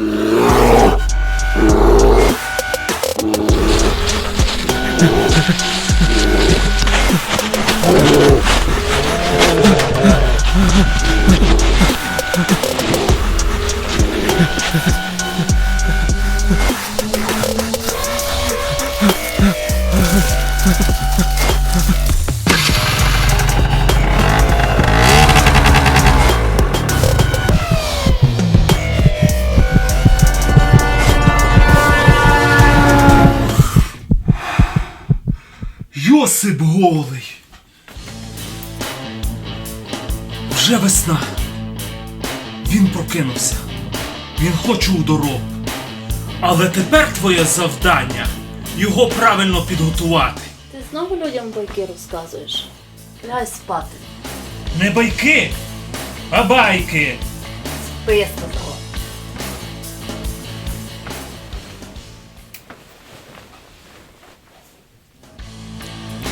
Yeah. Йосип голий. Вже весна. Він прокинувся. Він хоче у дорогу. Але тепер твоє завдання його правильно підготувати. Ти знову людям байки розказуєш. Лягай спати. Не байки, а байки. Спи, сказала.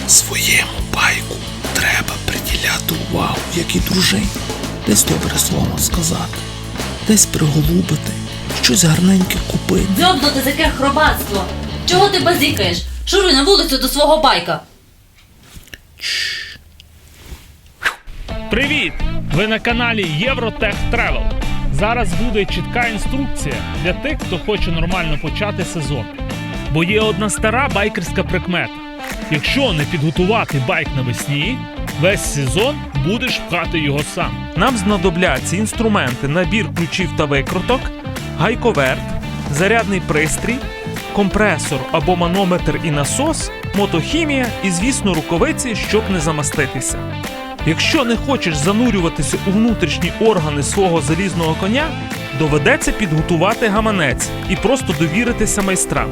Своєму байку треба приділяти увагу, як і дружині. Десь добре слово сказати, десь приголубити, щось гарненьке купити. Дзьобнути за яке хробатство. Чого ти базікаєш? Шуруй на вулицю до свого байка. Привіт! Ви на каналі Євротех Тревел. Зараз буде чітка інструкція для тих, хто хоче нормально почати сезон. Бо є одна стара байкерська прикмета. Якщо не підготувати байк навесні, весь сезон будеш пхати його сам. Нам знадобляться інструменти, набір ключів та викруток, гайковерт, зарядний пристрій, компресор або манометр і насос, мотохімія і, звісно, рукавиці, щоб не замаститися. Якщо не хочеш занурюватися у внутрішні органи свого залізного коня, доведеться підготувати гаманець і просто довіритися майстрам.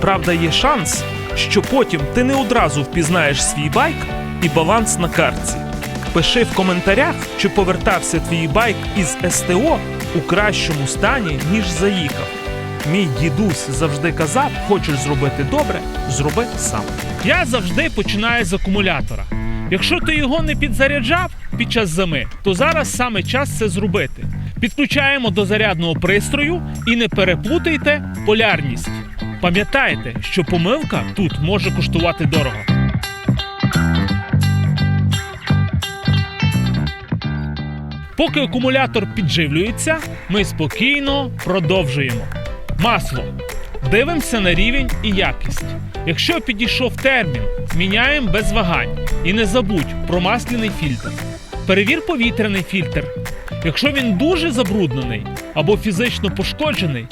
Правда, є шанс, що потім ти не одразу впізнаєш свій байк і баланс на картці. Пиши в коментарях, чи повертався твій байк із СТО у кращому стані, ніж заїхав. Мій дідусь завжди казав: хочеш зробити добре, зроби сам. Я завжди починаю з акумулятора. Якщо ти його не підзаряджав під час зими, то зараз саме час це зробити. Підключаємо до зарядного пристрою і не переплутайте полярність. Пам'ятайте, що помилка тут може коштувати дорого. Поки акумулятор підживлюється, ми спокійно продовжуємо. Масло. Дивимося на рівень і якість. Якщо підійшов термін, міняємо без вагань. І не забудь про масляний фільтр. Перевір повітряний фільтр. Якщо він дуже забруднений або фізично пошкоджений,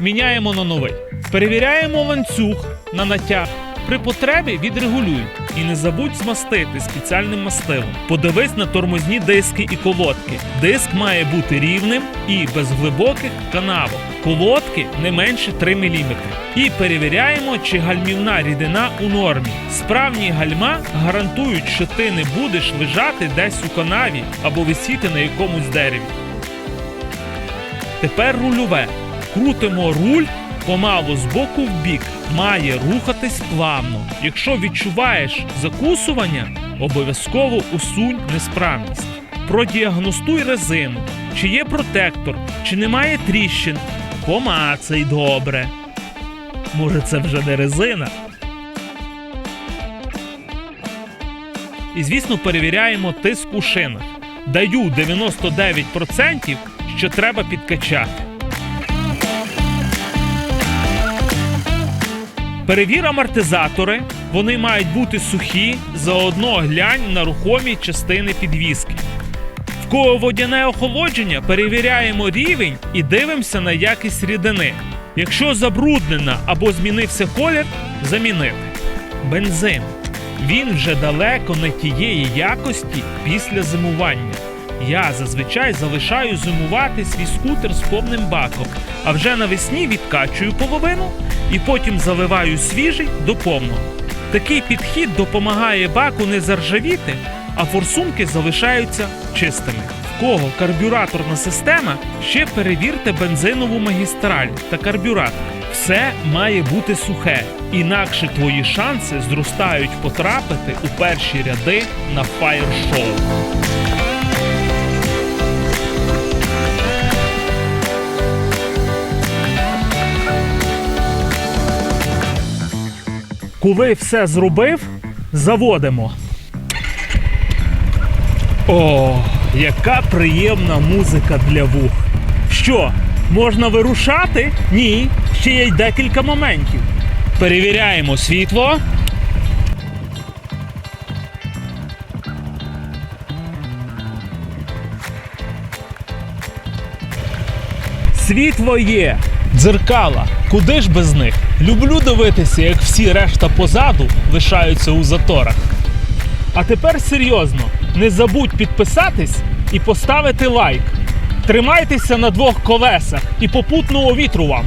міняємо на новий. Перевіряємо ланцюг на натяг. При потребі відрегулюй. І не забудь змастити спеціальним мастилом. Подивись на тормозні диски і колодки. Диск має бути рівним і без глибоких канавок. Колодки не менше 3 мм. І перевіряємо, чи гальмівна рідина у нормі. Справні гальма гарантують, що ти не будеш лежати десь у канаві або висіти на якомусь дереві. Тепер рульове. Крутимо руль помалу з боку в бік. Має рухатись плавно. Якщо відчуваєш закусування, обов'язково усунь несправність. Продіагностуй резину, чи є протектор, чи немає тріщин. Помацай добре. Може, це вже не резина. І звісно, перевіряємо тиск у шинах. Даю 99%, що треба підкачати. Перевір амортизатори. Вони мають бути сухі, заодно глянь на рухомі частини підвіски. В кого водяне охолодження, перевіряємо рівень і дивимося на якість рідини. Якщо забруднена або змінився колір, замінити. Бензин. Він вже далеко не тієї якості після зимування. Я зазвичай залишаю зимувати свій скутер з повним баком, а вже навесні відкачую половину і потім заливаю свіжий до повного. Такий підхід допомагає баку не заржавіти, а форсунки залишаються чистими. В кого карбюраторна система, ще перевірте бензинову магістраль та карбюратор. Все має бути сухе, інакше твої шанси зростають потрапити у перші ряди на фаєр-шоу. Коли все зробив, заводимо. О, яка приємна музика для вух. Що, можна вирушати? Ні, ще є декілька моментів. Перевіряємо світло. Світло є, дзеркала. Куди ж без них? Люблю дивитися, як всі решта позаду лишаються у заторах. А тепер серйозно, не забудь підписатись і поставити лайк. Тримайтеся на двох колесах і попутного вітру вам.